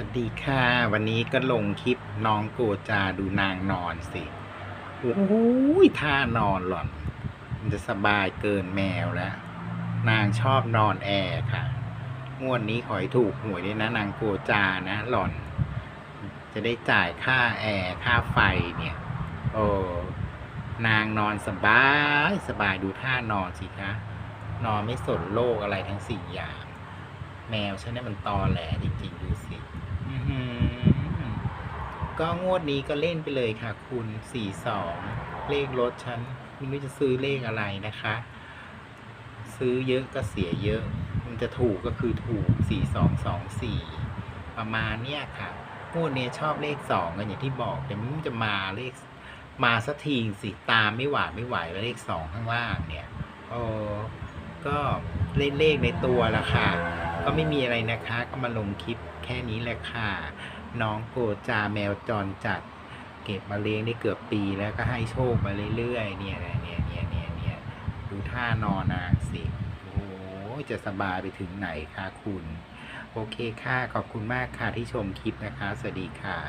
วัสดีค่ะ วันนี้ก็ลงคลิปน้องโกจาดูนางนอนสิโอ้โหท่านอนหล่อน มันจะสบายเกินแมวแล้ว นางชอบนอนแอร์ค่ะงวดนี้ขอให้ถูกหวยด้วยนะ นางโกจานะ หล่อน จะได้จ่ายค่าแอร์ค่าไฟเนี่ย โอ้นางนอนสบาย สบายดูท่านอนสิคะนอนไม่สนโลกอะไรทั้งสี่อย่าง แมวฉันเนี่ยมันตอแหลจริงๆดูสิอื้อหือก็งวดนี้ก็เล่นไปเลยค่ะ คุณสี่สองเลขรถฉันไม่รู้จะซื้อเลขอะไรนะคะ ซื้อเยอะก็เสียเยอะ มันจะถูกก็คือถูกสี่สองสองสี่ประมาณเนี้ยค่ะงวดเนี้ยชอบเลขสองกันอย่างที่บอกแต่มันจะมาเลขมาสักทีสิตามไม่หวาดไม่ไหวแล้วเลขสองข้างล่างเนี่ยโอ้ก็เล่นเลขในตัวละค่ะ ก็ไม่มีอะไรนะคะ ก็มาลงคลิปแค่นี้แหละค่ะ น้องโกจาแมวจรจัด เก็บมาเลี้ยงได้เกือบปีแล้วก็ให้โชคมาเรื่อยๆ เนี่ยเนี่ยเนี่ยเนี่ยเนี่ยดูท่านอนนาสิโอ้จะสบายไปถึงไหนคะคุณ โอเคค่ะ ขอบคุณมากค่ะที่ชมคลิปนะคะ สวัสดีค่ะ